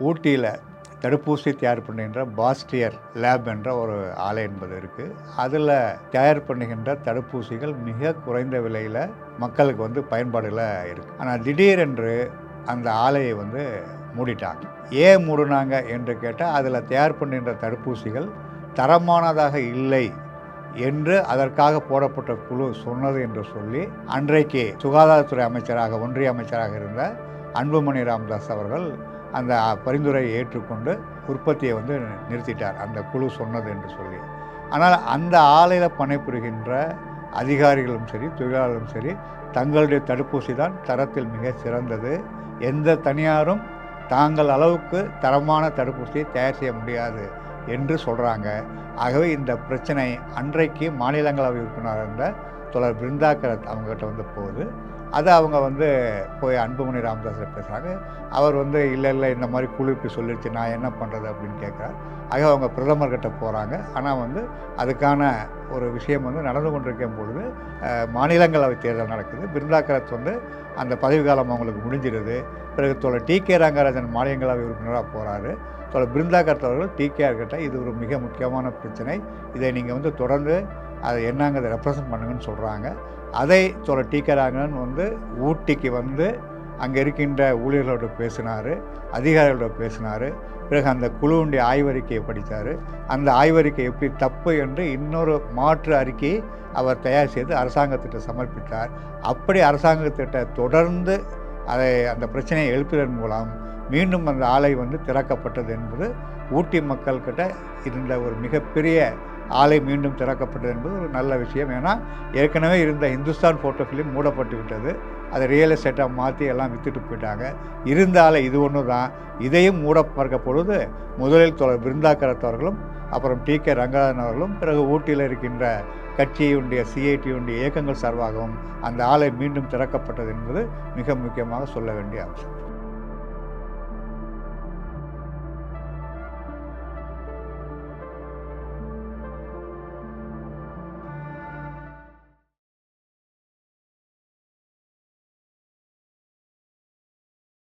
ஊட்டியில் தடுப்பூசி தயார் பண்ணுகின்ற பாஸ்டியர் லேப் என்ற ஒரு ஆலை என்பது இருக்குது அதில் தயார் பண்ணுகின்ற தடுப்பூசிகள் மிக குறைந்த விலையில் மக்களுக்கு வந்து பயன்பாடுல இருக்குது ஆனால் திடீரென்று அந்த ஆலையை வந்து மூடிட்டாங்க. ஏன் மூடினாங்க என்று கேட்டால் அதில் தயார் பண்ணுகின்ற தடுப்பூசிகள் தரமானதாக இல்லை என்று அதற்காக போடப்பட்ட குழு சொன்னது என்று சொல்லி அன்றைக்கு சுகாதாரத்துறை அமைச்சராக ஒன்றிய அமைச்சராக இருந்த அன்புமணி ராமதாஸ் அவர்கள் அந்த பரிந்துரையை ஏற்றுக்கொண்டு உற்பத்தியை வந்து நிறுத்திட்டார். அந்த குழு சொன்னது என்று சொல்லி. ஆனால் அந்த ஆலையில் பணிபுரிகின்ற அதிகாரிகளும் சரி தொழிலாளர்களும் சரி தங்களுடைய தடுப்பூசி தான் தரத்தில் மிக சிறந்தது. எந்த தனியாரும் தாங்கள் அளவுக்கு தரமான தடுப்பூசியை தயார் செய்ய முடியாது என்று சொல்கிறாங்க ஆகவே இந்த பிரச்சனை அன்றைக்கு மாநிலங்களவை உறுப்பினர் இருந்த தொடர் பிருந்தா கரத் அவங்ககிட்ட வந்த போது அதை அவங்க வந்து போய் அன்புமணி ராமதாஸ் பேசுகிறாங்க அவர் வந்து இல்லை இல்லை இந்த மாதிரி குழு இப்படி சொல்லிடுச்சு நான் என்ன பண்ணுறது அப்படின்னு கேட்குறாரு. ஆக அவங்க பிரதமர்கிட்ட போகிறாங்க ஆனால் வந்து அதுக்கான ஒரு விஷயம் வந்து நடந்து கொண்டிருக்கும் பொழுது மாநிலங்களவை தேர்தல் நடக்குது. பிருந்தா கரத் வந்து அந்த பதவி காலம் அவங்களுக்கு முடிஞ்சிருது பிறகு தோழர் டி கே ரங்கராஜன் மாநிலங்களவை உறுப்பினராக போகிறாரு தோழர் பிருந்தா கரத் அவர்கள் டி கே கிட்ட இது ஒரு மிக முக்கியமான பிரச்சனை. இதை நீங்கள் வந்து தொடர்ந்து அதை என்னங்கிறத ரெப்ரசன்ட் பண்ணுங்கன்னு சொல்கிறாங்க அதை தோழர் டி கே ராகவன் வந்து ஊட்டிக்கு வந்து அங்கே இருக்கின்ற ஊழியர்களோட பேசினார் அதிகாரிகளோட பேசினார். பிறகு அந்த குழுவுடைய ஆய்வறிக்கையை படித்தார். அந்த ஆய்வறிக்கை எப்படி தப்பு என்று இன்னொரு மாற்று அறிக்கையை அவர் தயார் செய்து அரசாங்கத்திட்ட சமர்ப்பித்தார். அப்படி அரசாங்கத்திட்ட தொடர்ந்து அதை அந்த பிரச்சனையை எழுப்பியதன் மூலம் மீண்டும் அந்த ஆலை வந்து திறக்கப்பட்டது என்பது ஊட்டி மக்கள்கிட்ட இருந்த ஒரு மிகப்பெரிய ஆலை மீண்டும் திறக்கப்பட்டது என்பது ஒரு நல்ல விஷயம். ஏன்னா ஏற்கனவே இருந்த இந்துஸ்தான் ஃபோட்டோ ஃபிலிம் மூடப்பட்டு விட்டது. அதை ரியல் எஸ்டேட்டாக மாற்றி எல்லாம் விற்றுட்டு போயிட்டாங்க. இருந்த ஆலை இது ஒன்று தான் இதையும் மூட பார்க்க பொழுது முதலில் தொடர் பிருந்தாக்கரத்தவர்களும் அப்புறம் டி கே ரங்கராஜன் அவர்களும் பிறகு ஊட்டியில் இருக்கின்ற கட்சியுடைய சிஐடியுடைய இயக்கங்கள் சார்பாகவும் அந்த ஆலை மீண்டும் திறக்கப்பட்டது என்பது மிக முக்கியமாக சொல்ல வேண்டிய அம்சம்.